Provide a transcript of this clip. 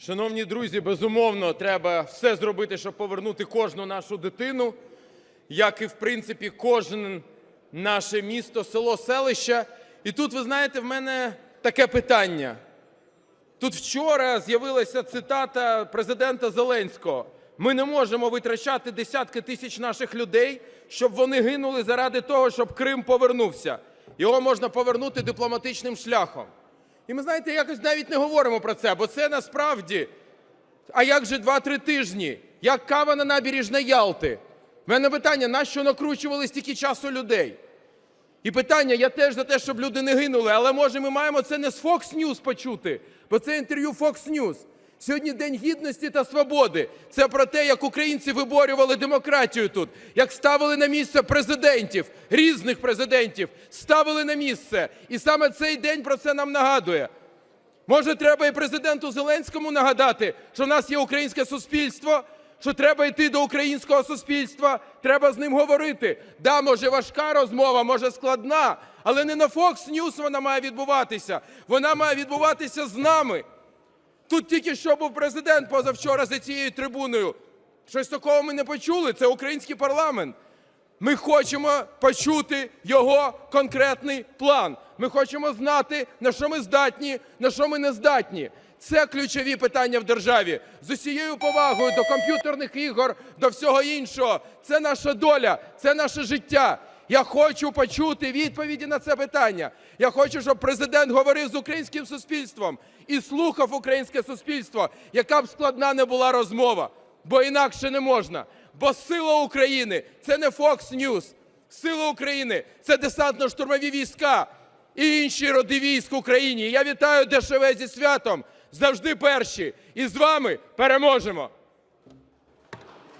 Шановні друзі, безумовно, треба все зробити, щоб повернути кожну нашу дитину, як і, в принципі, кожне наше місто, село, селище. І тут, ви знаєте, в мене таке питання. Тут вчора з'явилася цитата президента Зеленського. Ми не можемо витрачати десятки тисяч наших людей, щоб вони гинули заради того, щоб Крим повернувся. Його можна повернути дипломатичним шляхом. І ми, знаєте, якось навіть не говоримо про це, бо це насправді. А як же 2-3 тижні? Як кава на набережній Ялти? У мене питання, на що накручували стільки часу людей? І питання, я теж за те, щоб люди не гинули, але може ми маємо це не з Fox News почути, бо це інтерв'ю Fox News. Сьогодні День гідності та свободи. Це про те, як українці виборювали демократію тут, як ставили на місце президентів, різних президентів, ставили на місце. І саме цей день про це нам нагадує. Може, треба і президенту Зеленському нагадати, що в нас є українське суспільство, що треба йти до українського суспільства, треба з ним говорити. Да, може важка розмова, може складна, але не на Fox News вона має відбуватися. Вона має відбуватися з нами. Тут тільки що був президент позавчора за цією трибуною. Щось такого ми не почули. Це український парламент. Ми хочемо почути його конкретний план. Ми хочемо знати, на що ми здатні, на що ми не здатні. Це ключові питання в державі. З усією повагою до комп'ютерних ігор, до всього іншого. Це наша доля, це наше життя. Я хочу почути відповіді на це питання. Я хочу, щоб президент говорив з українським суспільством і слухав українське суспільство, яка б складна не була розмова, бо інакше не можна. Бо сила України це не Fox News. Сила України це десантно-штурмові війська і інші роди військ в Україні. Я вітаю ДШВ зі святом. Завжди перші. І з вами переможемо.